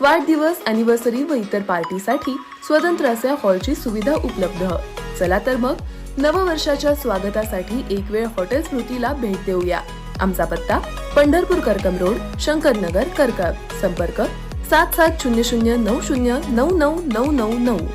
वाढदिवस अॅनिव्हर्सरी व इतर पार्टीसाठी स्वतंत्र असे हॉलची सुविधा उपलब्ध. चला तर मग नववर्षाच्या स्वागतासाठी एक वेळ हॉटेल स्मृतीला भेट देऊया. आमचा पत्ता पंढरपूर करकम रोड शंकरनगर करकम संपर्क सात सात शून्य शून्य नऊ शून्य नऊ नऊ नऊ नऊ नऊ.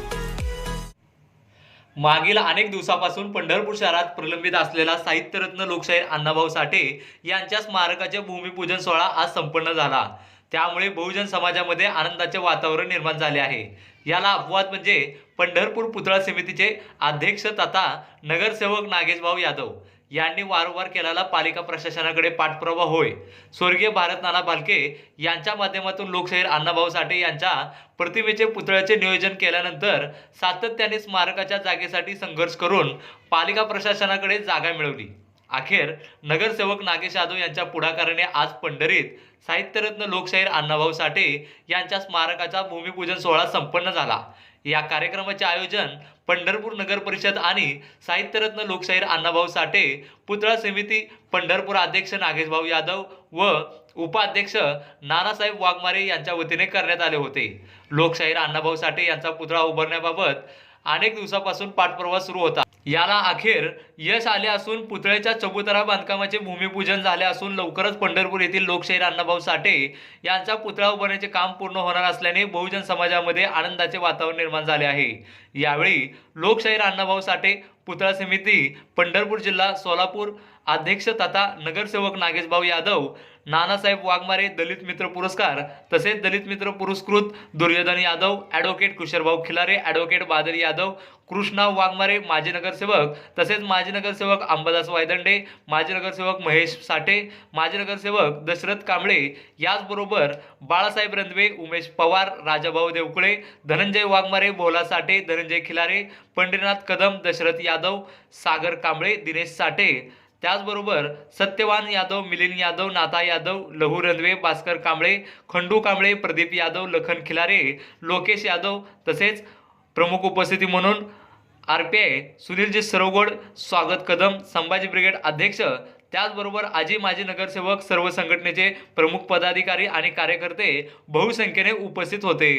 मागील अनेक दिवसापासून पंढरपूर शहरात प्रलंबित असलेला साहित्यरत्न लोकशाहीर अण्णाभाऊ साठे यांच्या स्मारकाचे भूमिपूजन सोहळा आज संपन्न झाला. त्यामुळे बहुजन समाजामध्ये आनंदाचे वातावरण निर्माण झाले आहे. याला अपवाद म्हणजे पंढरपूर पुतळा समितीचे अध्यक्ष तथा नगरसेवक नागेशभाऊ यादव यांनी वारंवार केलेला पालिका प्रशासनाकडे पाठपुरावा होय. स्वर्गीय भारत नाना भालके यांच्या माध्यमातून लोकशाहीर अण्णाभाऊ साठे यांच्या प्रतिमेचे पुतळ्याचे नियोजन केल्यानंतर सातत्याने स्मारकाच्या जागेसाठी संघर्ष करून पालिका प्रशासनाकडे जागा मिळवली. अखेर नगरसेवक नागेश यादव यांच्या पुढाकाराने आज पंढरीत साहित्यरत्न लोकशाहीर अण्णाभाऊ साठे यांच्या स्मारकाचा भूमिपूजन सोहळा संपन्न झाला. या कार्यक्रमाचे आयोजन पंढरपूर नगर परिषद आणि साहित्यरत्न लोकशाहीर अण्णाभाऊ साठे पुतळा समिती पंढरपूर अध्यक्ष नागेशभाऊ यादव व उपाध्यक्ष नानासाहेब वाघमारे यांच्या वतीने करण्यात आले होते. लोकशाहीर अण्णाभाऊ साठे यांचा पुतळा उभारण्याबाबत अनेक दिवसापासून पाठपुरावा सुरू होता. याला अखेर यश आले असून पुतळ्याच्या चबुतरा बांधकामाचे भूमिपूजन झाले असून लवकरच पंढरपूर येथील लोकशाहीर अण्णाभाऊ साठे यांचा पुतळा उभारण्याचे काम पूर्ण होणार असल्याने बहुजन समाजामध्ये आनंदाचे वातावरण निर्माण झाले आहे. यावेळी लोकशाहीर अण्णाभाऊ साठे पुतळा समिती पंढरपूर जिल्हा सोलापूर अध्यक्ष तथा नगरसेवक नागेशभाऊ यादव नानासाहेब वाघमारे दलित मित्र पुरस्कार तसेच दलित मित्र पुरस्कृत दुर्योधन यादव ॲडव्होकेट कुशरभाऊ खिलारे ॲडव्होकेट बादल यादव कृष्णा वाघमारे माजी नगरसेवक तसेच माजी नगरसेवक अंबादास वायदंडे माजी नगरसेवक महेश साठे माजी नगरसेवक दशरथ कांबळे याचबरोबर बाळासाहेब रंधवे उमेश पवार राजाभाऊ देवकुळे धनंजय वाघमारे भोला साठे धनंजय खिलारे पंढरीनाथ कदम दशरथ यादव सागर कांबळे दिनेश साठे त्याचबरोबर सत्यवान यादव मिलिंद यादव नाता यादव लहू रंधवे भास्कर कांबळे खंडू कांबळे प्रदीप यादव लखन खिलारे लोकेश यादव तसेच प्रमुख उपस्थिती म्हणून R P I Sunilji Sarogad Swagat Kadam Sambhaji brigade अध्यक्ष त्याचबरोबर आजी माजी नगरसेवक सर्व संघटनेचे प्रमुख पदाधिकारी आणि कार्यकर्ते बहुसंख्येने उपस्थित होते.